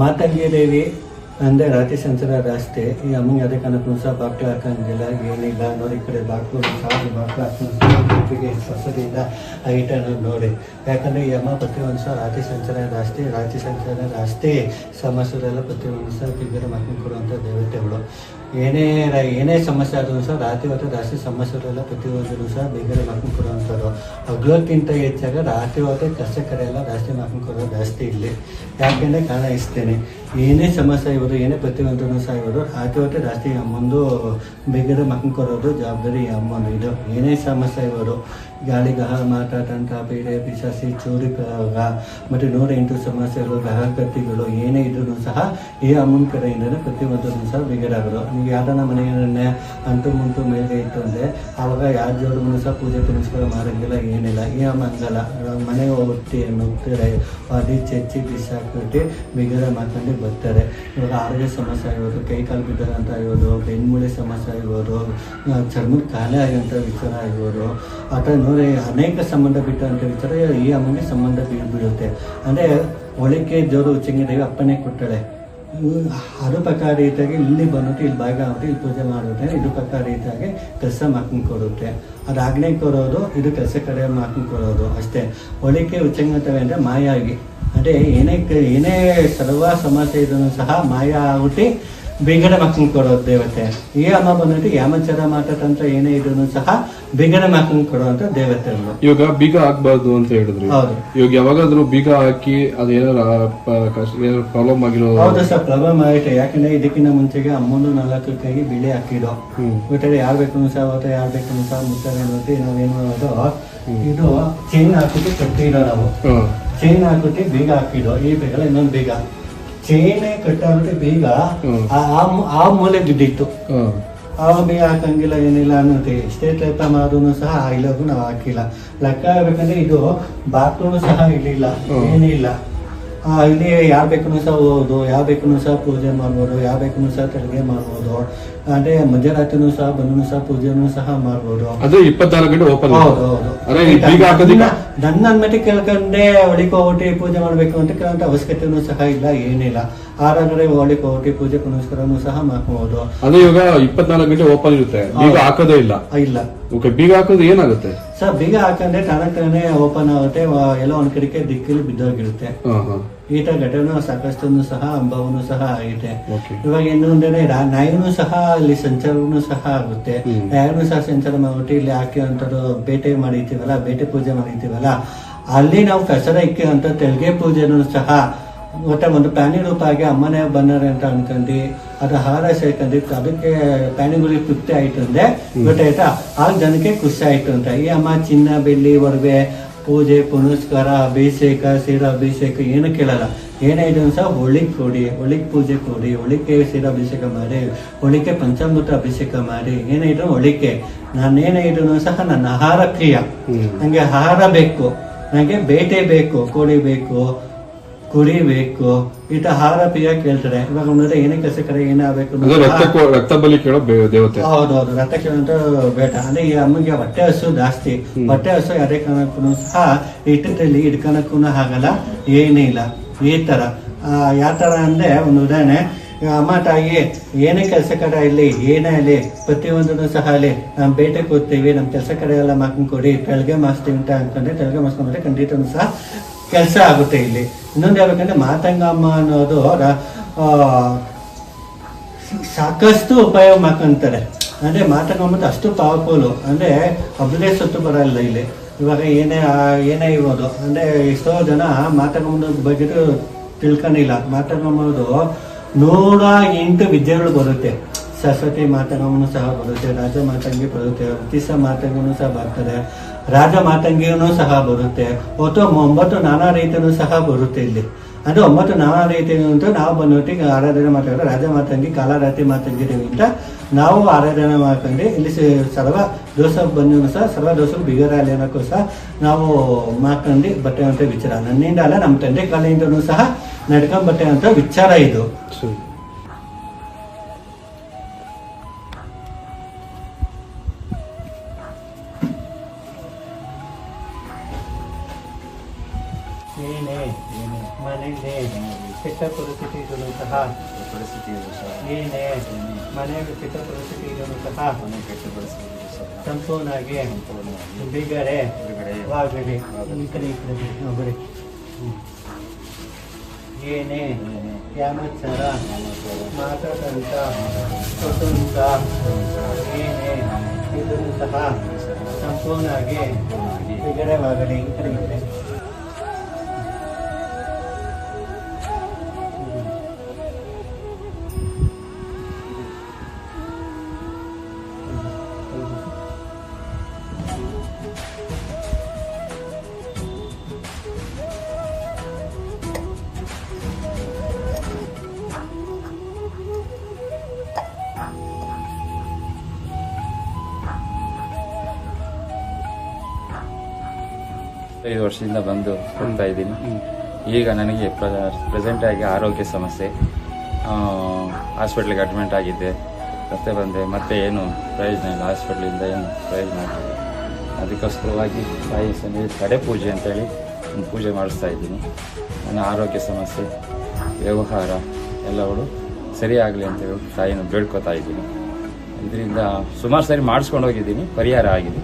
ಮಾತಂಗಿ ದೇವಿ ಅಂದ್ರೆ ಸಂಚಾರ ರಾಸ್ತೆ ಈ ಅಮ್ಮಂಗೆ ಅದಕ್ಕೆ ಸಹ ಬಾಕ್ಲು ಹಾಕಂಗಿಲ್ಲ, ಏನಿಲ್ಲ. ನೋಡಿ, ಈ ಕಡೆ ಬಾಕ್ಲು ಸಾಕು ಬಾಕ್ಲು ಹಾಕೊಂಡು ಹೊಸದಿಂದ ಐಟನ್ನು ನೋಡಿ. ಯಾಕಂದ್ರೆ ಈ ಅಮ್ಮ ಪ್ರತಿಯೊಂದು ಸಹ ರಾತ್ರಿ ಸಂಚಾರ ರಾಸ್ತೆ ರಾತ್ರಿ ಸಂಚಾರ ರಾಸ್ತೆ ಸಮಸ್ಯೆಲ್ಲ ಪ್ರತಿಯೊಂದು ಸಹ ಕಿಗ್ಗರ ಮಕ್ಕಳು ಕೊಡುವಂಥ ದೇವತೆಗಳು. ಏನೇ ಏನೇ ಸಮಸ್ಯೆ ಆದರೂ ಸಹ ರಾತ್ರಿ ಹೊತ್ತು ರಾತ್ರಿ ಸಮಸ್ಯೆಗಳೆಲ್ಲ ಪ್ರತಿಯೊಂದು ಸಹ ಬೇಗರ ಮಕ್ಕಳು ಕೊಡುವಂಥದ್ದು ಹಗ್ಲಕ್ಕಿಂತ ಹೆಚ್ಚಾಗ ರಾತ್ರಿ ಹೊತ್ತು ಕಷ್ಟ ಕಡೆ ಎಲ್ಲ ಜಾಸ್ತಿ ಮಕ್ಕಳು ಕೊಡೋದು ಜಾಸ್ತಿ ಇಲ್ಲಿ. ಯಾಕೆಂದರೆ ಕಾರಣ ಇಸ್ತೇನೆ ಏನೇ ಸಮಸ್ಯೆ ಇವರು ಏನೇ ಪ್ರತಿಯೊಂದನ್ನು ಸಹ ಇವರು ರಾತ್ರಿ ಹೊತ್ತು ಜಾಸ್ತಿ ಅಮ್ಮಂದು ಬೇಗರ ಮಾಡ್ಕೊಂಡು ಕೊಡೋದು ಜವಾಬ್ದಾರಿ ಅಮ್ಮಂದು ಇದು ಏನೇ ಸಮಸ್ಯೆ ಇವರು ಗಾಳಿ ಗಹ ಮಾಟ ಬೇರೆ ಪಿಶಾಸಿ ಚೂರಿ ಮತ್ತು ನೂರ ಎಂಟು ಸಮಸ್ಯೆಗಳು ಗ್ರಹಕೃತಿಗಳು ಏನೇ ಇದ್ರೂ ಸಹ ಈ ಅಮ್ಮನ ಕಡೆಯಿಂದಲೇ ಪ್ರತಿಯೊಂದನ್ನು ಸಹ ಬಿಗಡಾಗರು ನೀವು ಯಾರನ್ನ ಮನೆಯನ್ನೇ ಅಂಟು ಮುಂಟು ಮೇಲೆ ಇತ್ತು ಅಂದರೆ ಆವಾಗ ಯಾರ ಜೋಡಿಗೂ ಸಹ ಪೂಜೆ ಪುನಸ್ಕಾರ ಮಾಡೋಂಗಿಲ್ಲ, ಏನಿಲ್ಲ. ಈ ಮಂಗಲ ಮನೆ ಹೋಗ್ತಿ ನುಗ್ತಾರೆ ಅದಿ ಚೆಚ್ಚಿ ಬಿಸಾಕ್ಬಿಟ್ಟು ಬಿಗರ ಮಾತಾಡಿ ಬರ್ತಾರೆ. ಇವಾಗ ಆರೋಗ್ಯ ಸಮಸ್ಯೆ ಆಗಿರ್ಬೋದು, ಕೈ ಕಾಲು ಬಿದ್ದದಂತ ಆಗಿರ್ಬೋದು ಬೆನ್ಮೂಳೆ ಸಮಸ್ಯೆ ಆಗಿರ್ಬೋದು ಚರ್ಮದ ಕಾಲೇ ಆಗಿರೋಂಥ ವಿಚಾರ ಆಗಿರ್ಬೋದು ಆ ಥರ ನೋಡಿ ಅನೇಕ ಸಂಬಂಧ ಬಿಟ್ಟಂಥ ವಿಚಾರ, ಈ ಅಮ್ಮನಿಗೆ ಸಂಬಂಧ ಬೀಳ್ಬಿಡುತ್ತೆ. ಅಂದರೆ ಒಳಕ್ಕೆ ಜೋರು ಉಚ್ಚಂಗಿ ಅಪ್ಪನೇ ಕೊಟ್ಟಾಳೆ. ಪ್ರಕಾರ ರೀತಿಯಾಗಿ ಇಲ್ಲಿ ಬಂದ್ಬಿಟ್ಟು, ಇಲ್ಲಿ ಬಾಯಿಗೆ ಆಗುತ್ತೆ ಇಲ್ಲಿ ಪೂಜೆ ಮಾಡುತ್ತೆ ಇದು ಪ್ರಕಾರ ರೀತಿಯಾಗಿ ಕೆಲಸ ಮಾಡ್ಕೊಂಡು ಕೊಡುತ್ತೆ. ಅದು ಆಗ್ನೇ ಕೊಡೋದು, ಇದು ಕೆಲಸ ಕಡೆ ಮಾಡ್ಕೊಂಡು ಕೊಡೋದು ಅಷ್ಟೇ. ಒಳಿಕೆ ಉಚ್ಚಂಗತವೆ ಅಂದರೆ ಮಾಯಾಗಿ. ಅದೇ ಏನೇ ಏನೇ ಸರ್ವ ಸಮಸ್ಯೆ ಇದನ್ನು ಸಹ ಮಾಯ ಆಗ್ಬಿಟ್ಟು ಬೇಗನೆ ಮಕ್ಕಳು ಕೊಡೋ ದೇವತೆ. ಈ ಅಮ್ಮ ಬಂದ್ಬಿಟ್ಟು ಯಾಮಚಾರ ಮಾಟತಂತ್ರ ಏನೇ ಇದ್ರು ಸಹ ಬೇಗನೆ ಮಕ್ಕಳು ಕೊಡುವಂತ ದೇವತೆ ಇವಾಗ ಬೀಗ ಹಾಕ್ಬಾರ್ದು ಅಂತ ಹೇಳಿದ್ರು. ಹೌದು. ಇವಾಗ ಯಾವಾಗಾದ್ರೂ ಬೀಗ ಹಾಕಿ ಅದೇನಾದ್ರು ಪ್ರಾಬ್ಲಮ್ ಆಗಿರೋ ಹೌದು ಸರ್ ಪ್ರಾಬ್ಲಮ್ ಆಗೈತೆ ಯಾಕಂದ್ರೆ ಇದಕ್ಕಿಂತ ಮುಂಚೆಗೆ ಅಮ್ಮನು ನಾಲ್ಕು ಕೈಗೆ ಬಿಳಿ ಹಾಕಿದ್ರು ಹ್ಮ್. ಬಿಟ್ಟರೆ ಯಾರು ಬೇಕು ಸಹ ಅವತ್ತು ಯಾರು ಬೇಕು ಸಹ ಮುಂಚೆ ಏನು ನಾವೇನು ಮಾಡೋದು ಇದು ಚೈನ್ ಹಾಕ್ಬಿಟ್ಟು ಕಟ್ಟಿರೋ ನಾವು. ಚೈನ್ ಹಾಕ್ಬಿಟ್ಟು ಬೀಗ ಹಾಕಿದ್ರು ಈ ಬೇಗ ಇನ್ನೊಂದು ಬೀಗ. ಚೈನ್ ಕಟ್ಟಾಗ್ಬಿಟ್ಟು ಬೇಗ ಆ- ಮೂಲೆ ಬಿದ್ದಿತ್ತು ಆ ಬೇಗ ಹಾಕಂಗಿಲ್ಲ ಏನಿಲ್ಲ ಅನ್ನೋದು ಎಷ್ಟೇ ಲೆಕ್ಕ ಮಾಡೋದು ಸಹ ಇಲ್ಲಗೂ ನಾವು ಹಾಕಿಲ್ಲ. ಲೆಕ್ಕ ಆಗ್ಬೇಕಂದ್ರೆ ಇದು ಬಾತ್ರೂಮ್ ಸಹ ಇಲ್ಲಿಲ್ಲ. ಏನಿಲ್ಲ. ಆ, ಇಲ್ಲಿ ಯಾವ ಬೇಕು ಸಹ ಹೋಗೋದು ಯಾವ ಬೇಕು ಸಹ ಪೂಜೆ ಮಾಡ್ಬೋದು ಯಾವ ಬೇಕು ಸಹ ತೆರಿಗೆ ಮಾಡ್ಬೋದು. ಅಂದ್ರೆ ಮಧ್ಯರಾತ್ರಿನೂ ಸಹ ಬಂದು ಸಹ ಪೂಜೆನೂ ಸಹ ಮಾಡ್ಬೋದು. ಅದೇ ಇಪ್ಪತ್ನಾಲ್ಕು ಗಂಟೆ ಓಪನ್ ಹೌದು ಹೌದು. ಅರೆ ಈ ಬೀಗ ಹಾಕೋದಿಲ್ಲ? ನನ್ನ ಮಟ್ಟಿ ಕೇಳ್ಕೊಂಡೆ ಒಳಿಗೆ ಹೊಟ್ಟಿ ಪೂಜೆ ಮಾಡ್ಬೇಕು ಅಂತ ಕೇಳುವಂತ ಅವಶ್ಯಕತೆನೂ ಸಹ ಇಲ್ಲ ಏನಿಲ್ಲ. ಆರಾದ್ರೆ ಒಳಿಗೆ ಹೊಟ್ಟಿ ಪೂಜೆ ಪುನಸ್ಕಾರನೂ ಸಹ ಮಾಡಬಹುದು ಅದೇ ಇವಾಗ ಇಪ್ಪತ್ನಾಲ್ಕು ಗಂಟೆ ಓಪನ್ ಇರುತ್ತೆ. ಬೀಗ ಹಾಕೋದೇ ಇಲ್ಲ. ಇಲ್ಲ. ಓಕೆ ಬೀಗ ಹಾಕೋದು ಏನಾಗುತ್ತೆ? ಸರ್ ಬೀಗ ಹಾಕಂದ್ರೆ ತಾನೇ ಓಪನ್ ಆಗುತ್ತೆ ಎಲ್ಲ ಎಲ್ಲೋ ಒಂದ್ ಕಡೆಗೆ ದಿಕ್ಕಲ್ಲಿ ಬಿದ್ದೋಗಿರುತ್ತೆ. ಹಾ ಘಟನೂ ಈ ತರ ಘಟನೆ ಸಾಕಷ್ಟು ಸಹ ಅಂಬವನು ಸಹ ಆಗಿದೆ ಇವಾಗ ಏನು ಅಂದ್ರೆ ನಾಯಿನೂ ಸಹ ಅಲ್ಲಿ ಸಂಚಾರನು ಸಹ ಆಗುತ್ತೆ. ನಾಯಿನು ಸಹ ಸಂಚಾರ ಮಾಡ್ಬಿಟ್ಟು ಇಲ್ಲಿ ಹಾಕಿ ಅಂತದ್ದು ಬೇಟೆ ಮಾಡಿರ್ತೀವಲ್ಲ ಬೇಟೆ ಪೂಜೆ ಮಾಡಿರ್ತೀವಲ್ಲ ಅಲ್ಲಿ ನಾವು ಕಸರ ಇಕ್ಕಿ ಅಂತ ತೆಲ್ಗೆ ಪೂಜೆನೂ ಸಹ ಮತ್ತೆ ಒಂದು ಪ್ರಾಣಿ ರೂಪ ಆಗಿ ಅಮ್ಮನೇ ಬಂದಾರೆ ಅಂತ ಅನ್ಕೊಂಡಿ ಅದು ಹಾರ ಸೇರ್ಕೊಂಡು ಅದಕ್ಕೆ ಪ್ರಾಣಿಗಳಿಗೆ ತೃಪ್ತಿ ಆಯ್ತು ಅಂದ್ರೆ ಗೊತ್ತಾಯ್ತಾ? ಆ ಜನಕ್ಕೆ ಖುಷಿ ಆಯ್ತು ಅಂತ. ಈ ಅಮ್ಮ ಚಿನ್ನ ಬೆಳ್ಳಿ ಒಡವೆ ಪೂಜೆ ಪುನಸ್ಕಾರ ಅಭಿಷೇಕ ಅಭಿಷೇಕ ಏನು ಕೇಳಲ್ಲ. ಏನೇ ಇದನ್ನು ಸಹ ಹೋಳಿಗೆ ಕೊಡಿ ಹೋಳಿಗೆ ಪೂಜೆ ಕೊಡಿ ಹೋಳಿಗೆ ಅಭಿಷೇಕ ಮಾಡಿ ಹೋಳಿಗೆ ಪಂಚಾಮೃತ ಅಭಿಷೇಕ ಮಾಡಿ ಏನೇ ಇದ್ರು ನಾನು ನಾನೇನೇ ಇದನ್ನು ಸಹ ನನ್ನ ಆಹಾರ ಕ್ರಿಯ. ನನಗೆ ಆಹಾರ ಬೇಕು ನನಗೆ ಬೇಟೆ ಬೇಕು ಕೋಳಿ ಬೇಕು ಕುಡಿಬೇಕು. ಈತ ಹಾರ ಪಿಯ ಕೇಳ್ತಾರೆ ಇವಾಗ ಒಂದ್ರೆ ಏನೇ ಕೆಲಸ ಕಡೆ ಏನೇ ಆಗ್ಬೇಕು ರಕ್ತ ಬಲಿ ಕೇಳೋ ದೇವತೆ. ಹೌದು ಹೌದು. ರಕ್ತ ಕೇಳೋಂತ ಬೇಡ. ಅಂದ್ರೆ ಈ ಅಮ್ಮಗೆ ಹೊಟ್ಟೆ ಹಸು ಜಾಸ್ತಿ. ಹೊಟ್ಟೆ ಹಸು ಯಾರೇ ಕಾರಣಕ್ಕೂ ಸಹ ಇಟ್ಟದಲ್ಲಿ ಹಿಡ್ಕೊಳಕ್ಕೂ ಆಗಲ್ಲ. ಏನೇ ಇಲ್ಲ. ಈ ತರ. ಯಾವ ತರ ಅಂದ್ರೆ ಒಂದು ಉದಾಹರಣೆ. ಅಮ್ಮ ತಾಯಿ ಏನೇ ಕೆಲಸ ಕಡೆ ಇಲ್ಲಿ ಏನೇ ಇರಲಿ ಪ್ರತಿಯೊಂದನ್ನು ಸಹ ಅಲ್ಲಿ ನಮ್ಮ ಬೇಟೆ ಹೋಗ್ತೀವಿ ನಮ್ಮ ಕೆಲಸ ಕಡೆ ಎಲ್ಲ ಮಾಡ್ಕೊಂಡು ಕೊಡಿ ತೆಳಗೆ ಮಾಸ್ತೀವಿ ಅಂತ ಅಂತಂದ್ರೆ ತೆಳಗೆ ಮಾಸ್ಕೊಂಡ್ರೆ ಖಂಡಿತ ಸಹ ಕೆಲಸ ಆಗುತ್ತೆ ಇಲ್ಲಿ. ಇನ್ನೊಂದು ಹೇಳ್ಬೇಕಂದ್ರೆ ಮಾತಂಗಮ್ಮ ಅನ್ನೋದು ಸಾಕಷ್ಟು ಉಪಯೋಗ ಮಾಡ್ಕೊಂತಾರೆ. ಅಂದ್ರೆ ಮಾತಾಡ್ಕೊಂಬಿಟ್ಟು ಅಷ್ಟು ಪವರ್ಫುಲ್ ಅಂದ್ರೆ ಒಬ್ಬಳೇ ಸತ್ತು ಬರಲ್ಲ ಇಲ್ಲಿ. ಇವಾಗ ಏನೇ ಏನೇ ಇರೋದು ಅಂದ್ರೆ ಎಷ್ಟೋ ಜನ ಮಾತಾಡ್ಕೊಂಬುದು ಬಗ್ಗೆ ತಿಳ್ಕೊಂಡಿಲ್ಲ ಮಾತಂಗಮ್ಮದು ನೂರ ಎಂಟು ವಿದ್ಯೆಗಳು ಬರುತ್ತೆ. ಸರಸ್ವತಿ ಮಾತಂಗಮ್ಮನು ಸಹ ಬರುತ್ತೆ, ರಾಜ ಮಾತಂಗಿ ಬರುತ್ತೆ ಉತ್ತಿಸ ಮಾತಂಗನು ಸಹ ಬರ್ತದೆ. ರಾಜ ಮಾತಂಗಿಯೂ ಸಹ ಬರುತ್ತೆ. ಒಟ್ಟು ಒಂಬತ್ತು ನಾನಾ ರೀತಿಯೂ ಸಹ ಬರುತ್ತೆ ಇಲ್ಲಿ. ಅಂದ್ರೆ ಒಂಬತ್ತು ನಾನಾ ರೀತಿಯೂ ಅಂತ ನಾವು ಬಂದೊಟ್ಟಿಗೆ ಆರಾಧನೆ ಮಾತಾಡೋದು ರಾಜ ಮಾತಂಗಿ, ಕಾಲರಾತ್ರಿ ಮಾತಂಗಿ ದೇವಿ ಅಂತ ನಾವು ಆರಾಧನೆ ಮಾಡ್ಕೊಂಡು ಇಲ್ಲಿ ಸರ್ವ ದೋಷ ಬಂದು ಸಹ, ಸರ್ವ ದೋಷ ಬಿಗರಾಲಿ ಅನ್ನೋಕ್ಕೂ ಸಹ ನಾವು ಮಾಡ್ಕೊಂಡು ಅಂತ ವಿಚಾರ. ನನ್ನಿಂದ ಅಲ್ಲ, ನಮ್ಮ ತಂದೆ ಕಾಲಿಂದನೂ ಸಹ ನಡ್ಕೊಂಡ್ ಬಟ್ಟೆ ಅಂತ ವಿಚಾರ ಇದು. ಪರಿಸ್ಥಿತಿಯಲ್ಲೂ ಸಹ ಏನೇ ಮನೆಯ ಕೆಟ್ಟ ಪರಿಸ್ಥಿತಿಗಳು ಸಹ ಮನೆ ಕೆಟ್ಟ ಪರಿಸ್ಥಿತಿಯಲ್ಲೂ ಸಹ ಸಂಪೂರ್ಣವಾಗಿ ಸಂಪೂರ್ಣವಾಗಿ ಬಿಗಡೆ ವಾಗಡೆ ಈ ಕಡೆ ಈ ಕಡೆ ಒಬ್ಬರೇ ಏನೇ ಯಾಮಚಾರ ಮಾತಾಡಂತ ಕುಟುಂಬ ಏನೇ ಇದನ್ನು ಸಹ ಸಂಪೂರ್ಣವಾಗಿ ಈ ಕಡೆ ಈ ಕಡೆ. ಐದು ವರ್ಷದಿಂದ ಬಂದು ಹೋಗ್ತಾ ಇದ್ದೀನಿ. ಈಗ ನನಗೆ ಪ್ರೆಸೆಂಟ್ ಆಗಿ ಆರೋಗ್ಯ ಸಮಸ್ಯೆ ಹಾಸ್ಪಿಟ್ಲಿಗೆ ಅಡ್ಮಿಂಟ್ ಆಗಿದ್ದೆ. ಮತ್ತೆ ಬಂದೆ ಮತ್ತೆ ಏನು ಪ್ರಯೋಜನ ಇಲ್ಲ. ಹಾಸ್ಪಿಟ್ಲಿಂದ ಏನು ಪ್ರಯೋಜನ ಆಗಿಲ್ಲ ಅದಕ್ಕೋಸ್ಕರವಾಗಿ ತಾಯಿ ಸಂಜೆ ತಡೆ ಪೂಜೆ ಅಂತೇಳಿ ಒಂದು ಪೂಜೆ ಮಾಡಿಸ್ತಾ ಇದ್ದೀನಿ. ನನ್ನ ಆರೋಗ್ಯ ಸಮಸ್ಯೆ ವ್ಯವಹಾರ ಎಲ್ಲವೂ ಸರಿಯಾಗಲಿ ಅಂತೇಳಿ ತಾಯಿನ ಬೇಡ್ಕೋತಾ ಇದ್ದೀನಿ. ಇದರಿಂದ ಸುಮಾರು ಸರಿ ಮಾಡಿಸ್ಕೊಂಡು ಹೋಗಿದ್ದೀನಿ. ಪರಿಹಾರ ಆಗಿದೆ.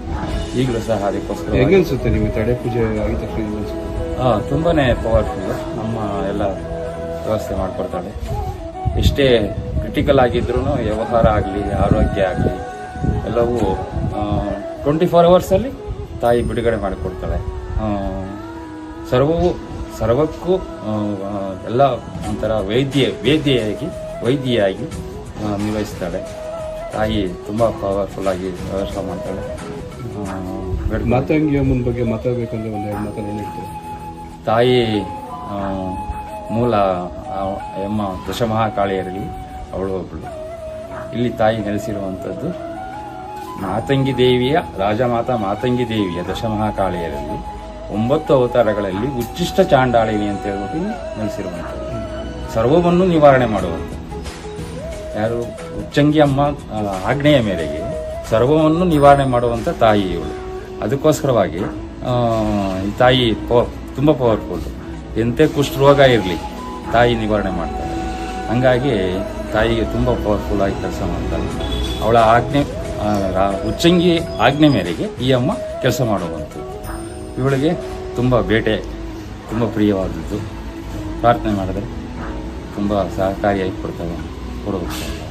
ಈಗಲೂ ಸಹ ಅದಕ್ಕೋಸ್ಕರ ಹೆಂಗೆ. ಅನಿಸುತ್ತೆ ನಿಮಗೆ ತಡೆ ಪೂಜೆ ಆಗಿದ ತಕ್ಷಣ ಹೆಂಗ್ ಅನ್ಸುತ್ತೆ ಹಾ ತುಂಬಾನೇ ಪವರ್ಫುಲ್. ನಮ್ಮ ಎಲ್ಲ ವ್ಯವಸ್ಥೆ ಮಾಡಿಕೊಡ್ತಾಳೆ ಎಷ್ಟೇ ಕ್ರಿಟಿಕಲ್ ಆಗಿದ್ರು ವ್ಯವಹಾರ ಆಗಲಿ ಆರೋಗ್ಯ ಆಗಲಿ ಎಲ್ಲವೂ ಟ್ವೆಂಟಿ ಫೋರ್ ಅವರ್ಸಲ್ಲಿ ತಾಯಿ ಬಿಡುಗಡೆ ಮಾಡಿಕೊಡ್ತಾಳೆ. ಆ, ಸರ್ವವು ಸರ್ವಕ್ಕೂ ಆ, ಆ, ಎಲ್ಲ ಒಂಥರ ವೈದ್ಯ ವೇದ್ಯೆಯಾಗಿ ವೈದ್ಯೆಯಾಗಿ ಆ, ನಿರ್ವಹಿಸ್ತಾಳೆ ತಾಯಿ ತುಂಬ ಪವರ್ಫುಲ್ ಆಗಿ ವ್ಯವಸ್ಥೆ ಮಾಡ್ತಾಳೆ. ಮಾತಂಗಿ ಅಮ್ಮನ ಬಗ್ಗೆ ಮಾತಾಡಬೇಕಂದ್ರೆ ಒಂದು ಎರಡು ಮಾತನ್ನ ತಾಯಿ ಮೂಲ ಎಮ್ಮ ದಶಮಹಾಕಾಳಿಯರಲ್ಲಿ ಅವಳು ಒಬ್ಬಳು ಇಲ್ಲಿ ತಾಯಿ ನೆಲೆಸಿರುವಂಥದ್ದು ಮಾತಂಗಿ ದೇವಿಯ, ರಾಜಮಾತಾ ಮಾತಂಗಿ ದೇವಿಯ ದಶಮಹಾಕಾಳಿಯರಲ್ಲಿ ಒಂಬತ್ತು ಅವತಾರಗಳಲ್ಲಿ ಉಚ್ಚಿಷ್ಟ ಚಾಂಡಾಳಿನಿ ಅಂತ ಹೇಳ್ಬಿಟ್ಟು ನೆಲೆಸಿರುವಂಥದ್ದು ಸರ್ವವನ್ನು ನಿವಾರಣೆ ಮಾಡುವಂಥದ್ದು ಯಾರು? ಉಚ್ಚಂಗಿ ಅಮ್ಮ ಆಗ್ನೆಯ ಮೇರೆಗೆ ಸರ್ವವನ್ನು ನಿವಾರಣೆ ಮಾಡುವಂಥ ತಾಯಿ ಇವಳು. ಅದಕ್ಕೋಸ್ಕರವಾಗಿ ಈ ತಾಯಿ ಪವ ತುಂಬ ಪವರ್ಫುಲ್ ಎಂತೆ ಕುಷ್ಠರೋಗ ಇರಲಿ, ತಾಯಿ ನಿವಾರಣೆ ಮಾಡ್ತಾಳೆ ಹಂಗಾಗಿ ತಾಯಿಗೆ ತುಂಬ ಪವರ್ಫುಲ್ ಆಗಿ ಕೆಲಸ ಮಾಡ್ತಾಳೆ ಅವಳ ಆಜ್ಞೆ ಉಚ್ಚಂಗಿ ಆಜ್ಞೆ ಮೇರೆಗೆ ಈ ಅಮ್ಮ ಕೆಲಸ ಮಾಡುವಂಥದ್ದು. ಇವಳಿಗೆ ತುಂಬ ಬೇಟೆ, ತುಂಬ ಪ್ರಿಯವಾದದ್ದು. ಪ್ರಾರ್ಥನೆ ಮಾಡಿದ್ರೆ ತುಂಬ ಸಹಕಾರಿಯಾಗಿ ಕೊಡ್ತಾಳೆ ಕೊಡಬೇಕು.